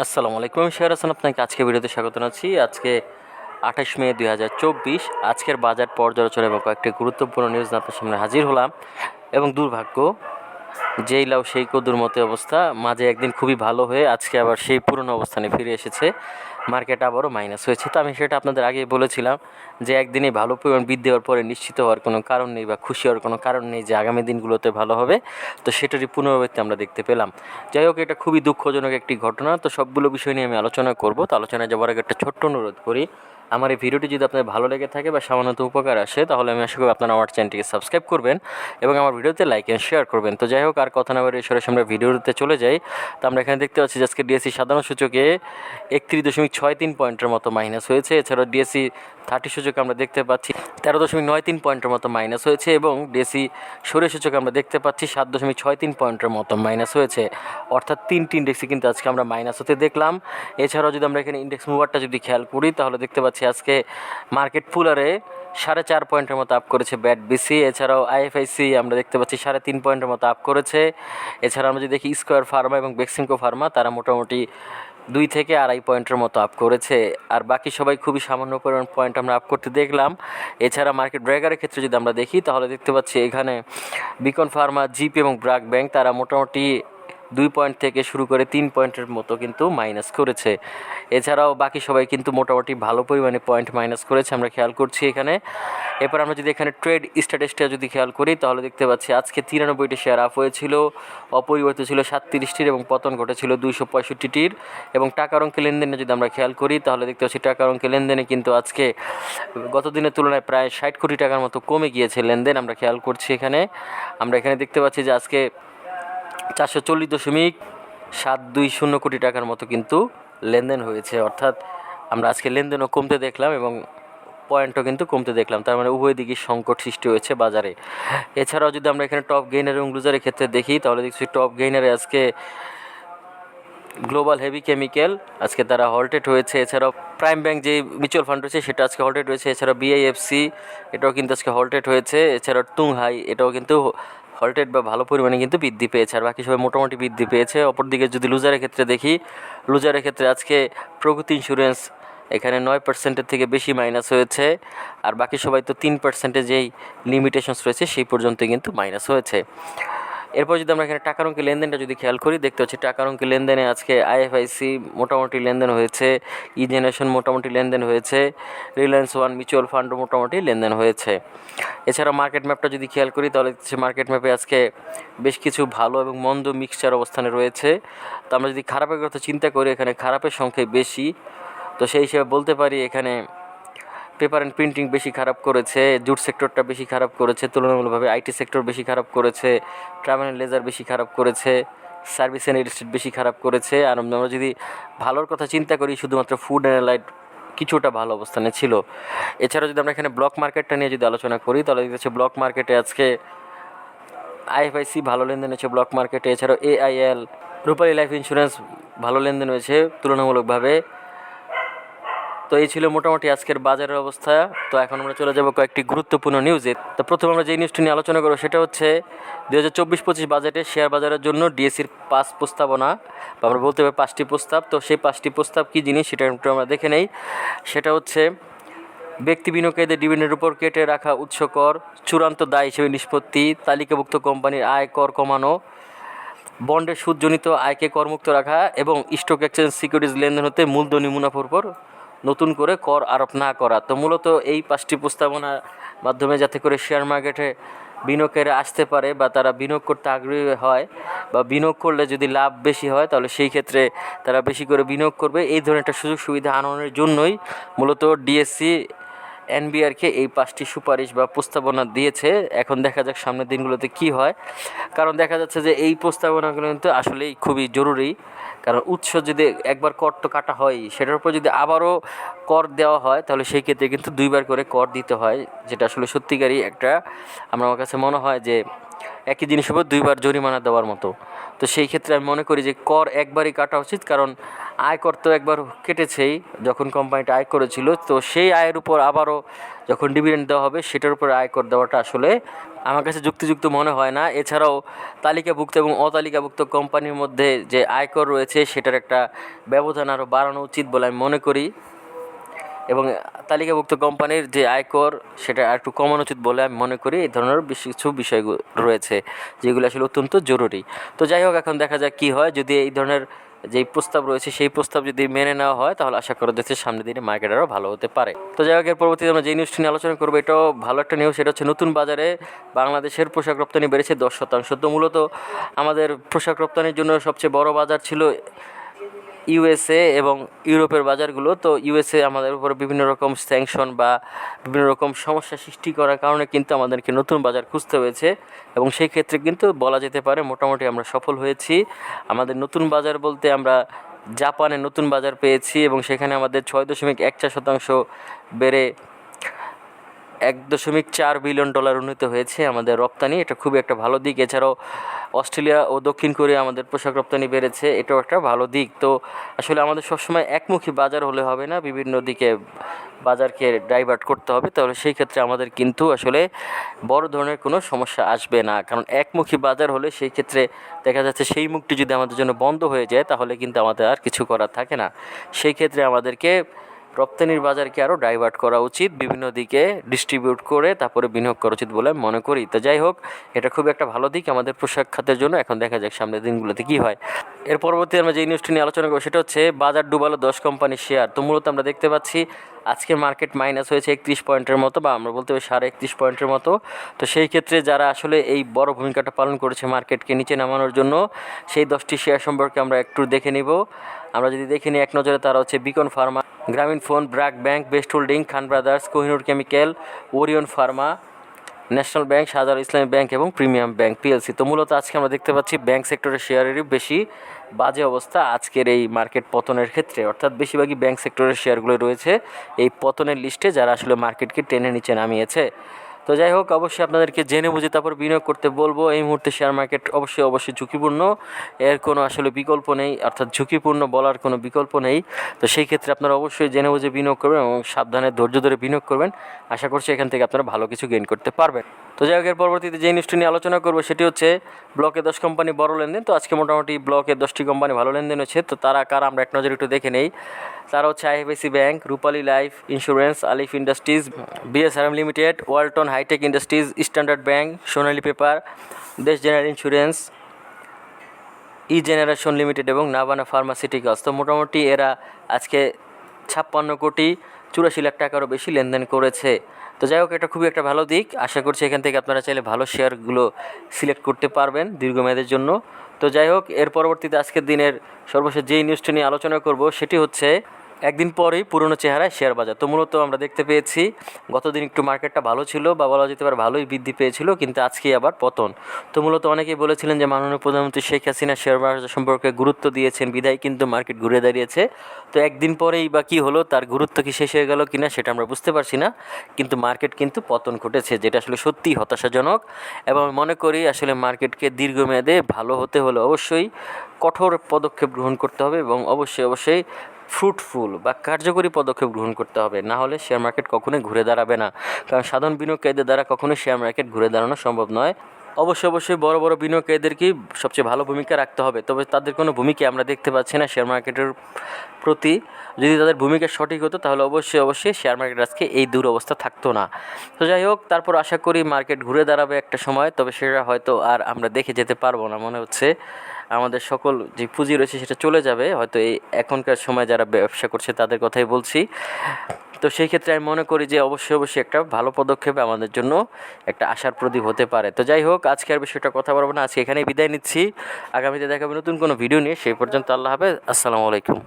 আসসালামু আলাইকুম আমি শেয়ার হাসান, আপনাকে আজকে ভিডিওতে স্বাগত জানাচ্ছি। আজকে আঠাশ মে দুই হাজার চব্বিশ, আজকের বাজার পর্যালোচনা এবং কয়েকটি গুরুত্বপূর্ণ নিউজ আপনার সামনে হাজির হলাম এবং দুর্ভাগ্য যেই লাউ, সেই কদুর মতো অবস্থা। মাঝে একদিন খুবই ভালো হয়ে আজকে আবার সেই পুরনো অবস্থানে ফিরে এসেছে। মার্কেট আবারও মাইনাস হয়েছে। তো আমি সেটা আপনাদের আগেই বলেছিলাম যে একদিনে ভালো পরিমাণ বৃদ্ধি হওয়ার পরে নিশ্চিত হওয়ার কোনো কারণ নেই বা খুশি হওয়ার কোনো কারণ নেই যে আগামী দিনগুলোতে ভালো হবে। তো সেটারই পুনরাবৃত্তি আমরা দেখতে পেলাম। যাই হোক, এটা খুবই দুঃখজনক একটি ঘটনা। তো সবগুলো বিষয় নিয়ে আমি আলোচনা করব। তো আলোচনায় যাওয়ার আগে একটা ছোট্ট অনুরোধ করি। আমার এই ভিডিওটি যদি আপনার ভালো লেগে থাকে বা সামান্যত উপকার আসে, তাহলে আমি আশা করি আপনারা আমার চ্যানেলটিকে সাবস্ক্রাইব করবেন এবং আমার ভিডিওতে লাইক অ্যান্ড শেয়ার করবেন। তো যাই হোক আর কথা না বলে সরাসরি ভিডিওতে চলে যাই। তো আমরা এখানে দেখতে পাচ্ছি যে আজকে ডিএসসি সাধারণ সূচকে একত্রিশ দশমিক ছয় তিন পয়েন্টের মতো মাইনাস হয়েছে। এছাড়াও ডিএসসি থার্টি সূচকে আমরা দেখতে পাচ্ছি, তেরো দশমিক নয় তিন পয়েন্টের মতো মাইনাস হয়েছে এবং ডিএসসি সরে সূচকে আমরা দেখতে পাচ্ছি সাত দশমিক ছয় তিন পয়েন্টের মতো মাইনাস হয়েছে। অর্থাৎ তিনটি ইন্ডেক্সে কিন্তু আজকে আমরা মাইনাস হতে দেখলাম। এছাড়াও যদি আমরা এখানে ইন্ডেক্স মুভারটা যদি খেয়াল করি, তাহলে দেখতে পাচ্ছি আজকে মার্কেট ফুলারে সাড়ে চার পয়েন্টের মতো আপ করেছে ব্যাট বিসি এছাড়াও আইএফআইসি আমরা দেখতে পাচ্ছি সাড়ে তিন পয়েন্টের মতো আপ করেছে। এছাড়া আমরা যদি দেখি স্কোয়ার ফার্মা এবং বেক্সিমকো ফার্মা তারা মোটামুটি দুই থেকে আড়াই পয়েন্টের মতো আপ করেছে। আর বাকি সবাই খুবই সামান্য পরিমাণ পয়েন্ট আমরা আপ করতে দেখলাম। এছাড়া মার্কেট ব্রেকারের ক্ষেত্রে যদি আমরা দেখি, তাহলে দেখতে পাচ্ছি এখানে বিকন ফার্মা জিপি এবং ব্রাক ব্যাংক তারা মোটামুটি দুই পয়েন্ট থেকে শুরু করে তিন পয়েন্টের মতো কিন্তু মাইনাস করেছে। এছাড়াও বাকি সবাই কিন্তু মোটামুটি ভালো পরিমাণে পয়েন্ট মাইনাস করেছে, আমরা খেয়াল করছি এখানে। এরপর আমরা যদি এখানে ট্রেড স্ট্যাটাসটা যদি খেয়াল করি, তাহলে দেখতে পাচ্ছি আজকে তিরানব্বইটি শেয়ার আপ হয়েছিল, অপরিবর্তিত ছিল সাতত্রিশটির এবং পতন ঘটেছিল দুইশো পঁয়ষট্টিটির। এবং টাকার অঙ্কে লেনদেনে যদি আমরা খেয়াল করি, তাহলে দেখতে পাচ্ছি টাকার অঙ্কে লেনদেনে কিন্তু আজকে গত দিনের তুলনায় প্রায় ষাট কোটি টাকার মতো কমে গিয়েছে লেনদেন, আমরা খেয়াল করছি এখানে। আমরা এখানে দেখতে পাচ্ছি যে আজকে চারশো চল্লিশ দশমিক সাত দুই শূন্য কোটি টাকার মতো কিন্তু লেনদেন হয়েছে। অর্থাৎ আমরা আজকে লেনদেনও কমতে দেখলাম এবং পয়েন্টও কিন্তু কমতে দেখলাম। তার মানে উভয় দিকেই সংকট সৃষ্টি হয়েছে বাজারে। এছাড়াও যদি আমরা এখানে টপ গেইনার এবং লুজারের ক্ষেত্রে দেখি, তাহলে দেখছি টপ গেইনারে আজকে গ্লোবাল হেভি কেমিক্যাল আজকে তারা হল্টেড হয়েছে। এছাড়াও প্রাইম ব্যাংক যে মিউচুয়াল ফান্ড রয়েছে, সেটা আজকে হল্টেড হয়েছে। এছাড়াও বিআইএফসি এটাও কিন্তু আজকে হল্টেড হয়েছে। এছাড়াও তুংহাই এটাও কিন্তু হল্টেড বা ভালো পরিমাণে কিন্তু বৃদ্ধি পেয়েছে। আর বাকি সবাই মোটামুটি বৃদ্ধি পেয়েছে। অপরদিকে যদি লুজারের ক্ষেত্রে দেখি লুজারের ক্ষেত্রে আজকে প্রগতি ইন্স্যুরেন্স এখানে নয় পার্সেন্টের থেকে বেশি মাইনাস হয়েছে। আর বাকি সবাই তো তিন পার্সেন্টে যেই লিমিটেশনস রয়েছে, সেই পর্যন্ত কিন্তু মাইনাস হয়েছে। এরপর যদি আমরা এখানে টাকার অঙ্কের লেনদেনটা যদি খেয়াল করি, দেখতে পাচ্ছি টাকার অঙ্কের লেনদেনে আজকে আইএফআইসি মোটামুটি লেনদেন হয়েছে ই জেনারেশন মোটামুটি লেনদেন হয়েছে রিলায়েন্স ওয়ান মিউচুয়াল ফান্ডও মোটামুটি লেনদেন হয়েছে। এছাড়া মার্কেট ম্যাপটা যদি খেয়াল করি, তাহলে সে মার্কেট ম্যাপে আজকে বেশ কিছু ভালো এবং মন্দ মিক্সচার অবস্থানে রয়েছে। তো আমরা যদি খারাপের কথা চিন্তা করি, এখানে খারাপের সংখ্যাই বেশি। তো সেই হিসেবে বলতে পারি, এখানে পেপার অ্যান্ড প্রিন্টিং বেশি খারাপ করেছে, জুট সেক্টরটা বেশি খারাপ করেছে, তুলনামূলকভাবে আইটি সেক্টর বেশি খারাপ করেছে, ট্রাভেল অ্যান্ড লেজার বেশি খারাপ করেছে, সার্ভিস অ্যান্ড স্টেট বেশি খারাপ করেছে, আর আমরা যদি ভালোর কথা চিন্তা করি, শুধুমাত্র ফুড অ্যান্ড লাইট কিছুটা ভালো অবস্থানে ছিল। এছাড়াও যদি আমরা এখানে ব্লক মার্কেটটা নিয়ে যদি আলোচনা করি, তাহলে দেখতে পাচ্ছি ব্লক মার্কেটে আজকে আইএফআইসি ভালো লেনদেন হয়েছে ব্লক মার্কেটে, এছাড়াও এআইএল, রূপালী লাইফ ইন্স্যুরেন্স ভালো লেনদেন হয়েছে, তুলনামূলকভাবে তো এই ছিল মোটামুটি আজকের বাজারের অবস্থা। তো এখন আমরা চলে যাব কয়েকটি গুরুত্বপূর্ণ নিউজে তো প্রথমে আমরা যে নিউজটি নিয়ে আলোচনা করব, সেটা হচ্ছে দু হাজার চব্বিশ পঁচিশ বাজেটে শেয়ার বাজারের জন্য ডিএসির পাঁচ প্রস্তাবনা, বা আমরা বলতে পারি পাঁচটি প্রস্তাব। তো সেই পাঁচটি প্রস্তাব কী জিনিস, সেটা একটু আমরা দেখে নেই। সেটা হচ্ছে, ব্যক্তি বিনিয়োগকারীদের ডিভিডেন্ডের উপর কেটে রাখা উৎস কর চূড়ান্ত দায় হিসেবে নিষ্পত্তি, তালিকাভুক্ত কোম্পানির আয় কর কমানো বন্ডের সুদজনিত আয়কে করমুক্ত রাখা, এবং স্টক এক্সচেঞ্জ সিকিউরিটিজ লেনদেন হতে মূলধনী মুনাফার উপর নতুন করে কর আরোপ না করা। তো মূলত এই পাঁচটি প্রস্তাবনার মাধ্যমে যাতে করে শেয়ার মার্কেটে বিনিয়োগের আসতে পারে বা তারা বিনিয়োগ করতে আগ্রহী হয় বা বিনিয়োগ করলে যদি লাভ বেশি হয়, তাহলে সেই ক্ষেত্রে তারা বেশি করে বিনিয়োগ করবে। এই ধরনের একটা সুযোগ সুবিধা আনয়নের জন্যই মূলত ডিএসসি এনবিআরকে এই পাঁচটি সুপারিশ বা প্রস্তাবনা দিয়েছে। এখন দেখা যাক সামনের দিনগুলোতে কি হয়। কারণ দেখা যাচ্ছে যে এই প্রস্তাবনাগুলো কিন্তু আসলেই খুবই জরুরি। কারণ উৎস যদি একবার কর তো কাটা হয়, সেটার উপর যদি আবারও কর দেওয়া হয়, তাহলে সেই ক্ষেত্রে কিন্তু দুইবার করে কর দিতে হয়, যেটা আসলে সত্যিকারই একটা, আমার কাছে মনে হয় যে একই জিনিস উপর দুইবার জরিমানা দেওয়ার মতো। তো সেই ক্ষেত্রে আমি মনে করি যে কর একবারই কাটা উচিত, কারণ আয়কর তো একবার কেটেছেই, যখন কোম্পানিটা আয় করেছিল তো সেই আয়ের উপর আবারও যখন ডিভিডেন্ড দেওয়া হবে, সেটার উপর আয়কর দেওয়াটা আসলে আমার কাছে যুক্তিযুক্ত মনে হয় না। এছাড়াও তালিকাভুক্ত এবং অতালিকাভুক্ত কোম্পানির মধ্যে যে আয়কর রয়েছে, সেটার একটা ব্যবধান আরও বাড়ানো উচিত বলে আমি মনে করি। এবং তালিকাভুক্ত কোম্পানির যে আয়কর সেটা একটু কমানো উচিত বলে আমি মনে করি এই ধরনের বেশ কিছু বিষয় রয়েছে, যেগুলো আসলে অত্যন্ত জরুরি। তো যাই হোক, এখন দেখা যাক কী হয়। যদি এই ধরনের যেই প্রস্তাব রয়েছে, সেই প্রস্তাব যদি মেনে নেওয়া হয়, তাহলে আশা করা যাচ্ছে সামনের দিনে মার্কেট আরও ভালো হতে পারে। তো যাই হোক, এর পরবর্তীতে আমরা যে নিউজটি নিয়ে আলোচনা করব, এটাও ভালো একটা নিউজ সেটা হচ্ছে নতুন বাজারে বাংলাদেশের পোশাক রপ্তানি বেড়েছে দশ শতাংশ। তো মূলত আমাদের পোশাক রপ্তানির জন্য সবচেয়ে বড় বাজার ছিল ইউএসএ এবং ইউরোপের বাজারগুলো, তো ইউএসএ আমাদের উপর বিভিন্ন রকম স্যাংশন বা বিভিন্ন রকম সমস্যা সৃষ্টি করার কারণে কিন্তু আমাদেরকে নতুন বাজার খুঁজতে হয়েছে এবং সেই ক্ষেত্রে কিন্তু বলা যেতে পারে মোটামুটি আমরা সফল হয়েছি। আমাদের নতুন বাজার বলতে আমরা জাপানে নতুন বাজার পেয়েছি এবং সেখানে আমাদের ছয় দশমিক এক চার শতাংশ বেড়ে এক দশমিক চার বিলিয়ন ডলার উন্নীত হয়েছে আমাদের রপ্তানি। এটা খুবই একটা ভালো দিক। এছাড়াও অস্ট্রেলিয়া ও দক্ষিণ কোরিয়া আমাদের পোশাক রপ্তানি বেড়েছে। এটাও একটা ভালো দিক। তো আসলে আমাদের সবসময় একমুখী বাজার হলে হবে না। বিভিন্ন দিকে বাজারকে ডাইভার্ট করতে হবে। তাহলে সেই ক্ষেত্রে আমাদের কিন্তু আসলে বড় ধরনের কোনো সমস্যা আসবে না। কারণ একমুখী বাজার হলে সেই ক্ষেত্রে দেখা যাচ্ছে সেই মুখটি যদি আমাদের জন্য বন্ধ হয়ে যায়, তাহলে কিন্তু আমাদের আর কিছু করার থাকে না। সেই ক্ষেত্রে আমাদেরকে রপ্তানির বাজারকে আরও ডাইভার্ট করা উচিত, বিভিন্ন দিকে ডিস্ট্রিবিউট করে তারপরে বিনিয়োগ করা উচিত বলে মনে করি। তো যাই হোক, এটা খুব একটা ভালো দিক আমাদের পোশাক খাতের জন্য। এখন দেখা যাক সামনের দিনগুলোতে কী হয়। এর পরবর্তী আমরা যে নিউজটি নিয়ে আলোচনা করব, সেটা হচ্ছে বাজার ডুবালো দশ কোম্পানির শেয়ার তো মূলত আমরা দেখতে পাচ্ছি আজকে মার্কেট মাইনাস হয়েছে একত্রিশ পয়েন্টের মতো বা আমরা বলতে পারি সাড়ে একত্রিশ পয়েন্টের মতো। তো সেই ক্ষেত্রে যারা আসলে এই বড় ভূমিকাটা পালন করেছে মার্কেটকে নিচে নামানোর জন্য, সেই দশটি শেয়ার সম্পর্কে আমরা একটু দেখে নিব। আমরা যদি দেখে নিই, এক নজরে তারা হচ্ছে beacon pharma Grameen phone BRAC bank best holding Khan brothers Kohinoor chemical Orion pharma national bank Shahjal Islami bank এবং প্রিমিয়াম ব্যাংক পিএলসি তো মূলত আজকে আমরা দেখতে পাচ্ছি ব্যাংক সেক্টরের শেয়ারেরই বেশি বাজে অবস্থা আজকের এই মার্কেট পতনের ক্ষেত্রে। অর্থাৎ বেশিরভাগই ব্যাংক সেক্টরের শেয়ারগুলো রয়েছে এই পতনের লিস্টে যারা আসলে মার্কেটকে টেনে নিচে নামিয়েছে। তো যাই হোক, অবশ্যই আপনাদেরকে জেনে বুঝে তারপর বিনিয়োগ করতে বলব। এই মুহূর্তে শেয়ার মার্কেট অবশ্যই অবশ্যই ঝুঁকিপূর্ণ। এর কোনো আসলে বিকল্প নেই, অর্থাৎ ঝুঁকিপূর্ণ বলার কোনো বিকল্প নেই। তো সেই ক্ষেত্রে আপনারা অবশ্যই জেনে বুঝে বিনিয়োগ করবেন এবং সাবধানে ধৈর্য ধরে বিনিয়োগ করবেন। আশা করছি এখান থেকে আপনারা ভালো কিছু গেইন করতে পারবেন। তো যাই হোক, এর পরবর্তীতে যে নিউজটি নিয়ে আলোচনা করব, সেটি হচ্ছে ব্লকে দশ কোম্পানি বড় লেনদেন। তো আজকে মোটামুটি ব্লকে দশটি কোম্পানি ভালো লেনদেন হচ্ছে তো তারা কার আমরা এক নজর একটু দেখে নেই। তারা হচ্ছে IFIC bank, Rupali life insurance, Alif industries, BSRM limited, Walton hitech industries, standard bank, Sonali paper, Desh general insurance, E generation limited এবং নাভানা ফার্মাসিউটিক্যালস। তো মোটামুটি এরা আজকে ছাপ্পান্ন কোটি চুরাশি লাখ টাকারও বেশি লেনদেন করেছে। তো যাই হোক, এটা খুবই একটা ভালো দিক। আশা করছি এখান থেকে আপনারা চাইলে ভালো শেয়ারগুলো সিলেক্ট করতে পারবেন দীর্ঘমেয়াদের জন্য। তো যাই হোক, এর পরবর্তীতে আজকের দিনের সর্বশেষ যেই নিউজটি নিয়ে আলোচনা করব, সেটি হচ্ছে একদিন পরেই পুরনো চেহারায় শেয়ার বাজার। তো মূলত আমরা দেখতে পেয়েছি, গতদিন একটু মার্কেটটা ভালো ছিল বা বলা যেতে পারে ভালোই বৃদ্ধি পেয়েছিল, কিন্তু আজকে আবার পতন। তো মূলত অনেকেই বলেছিলেন যে মাননীয় প্রধানমন্ত্রী শেখ হাসিনা শেয়ার বাজার সম্পর্কে গুরুত্ব দিয়েছেন বিধায় কিন্তু মার্কেট ঘুরে দাঁড়িয়েছে। তো একদিন পরেই বা কী হলো, তার গুরুত্ব কি শেষ হয়ে গেল কিনা সেটা আমরা বুঝতে পারছি না, কিন্তু মার্কেট কিন্তু পতন ঘটেছে, যেটা আসলে সত্যিই হতাশাজনক। এবং মনে করি আসলে মার্কেটকে দীর্ঘমেয়াদে ভালো হতে হলে অবশ্যই কঠোর পদক্ষেপ গ্রহণ করতে হবে এবং অবশ্যই অবশ্যই ফ্রুটফুল বা কার্যকরী পদক্ষেপ গ্রহণ করতে হবে। না হলে শেয়ার মার্কেট কখনোই ঘুরে দাঁড়াবে না। কারণ সাধারণ বিনিয়োগকারীদের দ্বারা কখনোই শেয়ার মার্কেট ঘুরে দাঁড়ানো সম্ভব নয়। অবশ্যই অবশ্যই বড় বড় বিনিয়োগকারীদেরকেই সবচেয়ে ভালো ভূমিকা রাখতে হবে? তবে তাদের কোনো ভূমিকা আমরা দেখতে পাচ্ছি না শেয়ার মার্কেটের প্রতি। যদি তাদের ভূমিকা সঠিক হতো, তাহলে অবশ্যই অবশ্যই শেয়ার মার্কেট আজকে এই দুরবস্থা থাকতো না। তো যাই হোক, তারপর আশা করি মার্কেট ঘুরে দাঁড়াবে একটা সময়, তবে সেটা হয়তো আর আমরা দেখে যেতে পারব না, মনে হচ্ছে। আমাদের সকল যে পুঁজি রয়েছে সেটা চলে যাবে। হয়তো এই এখনকার সময় যারা ব্যবসা করছে তাদের কথাই বলছি। তো সেই ক্ষেত্রে আমি মনে করি যে অবশ্যই অবশ্যই একটা ভালো পদক্ষেপ আমাদের জন্য একটা আশার প্রদীপ হতে পারে। তো যাই হোক, আজকে আর বিষয়টা কথা বলব না। আজকে এখানেই বিদায় নিচ্ছি। আগামীতে দেখাবে নতুন কোনো ভিডিও নিয়ে। সেই পর্যন্ত আল্লাহ হাফেজ। আসসালামু আলাইকুম।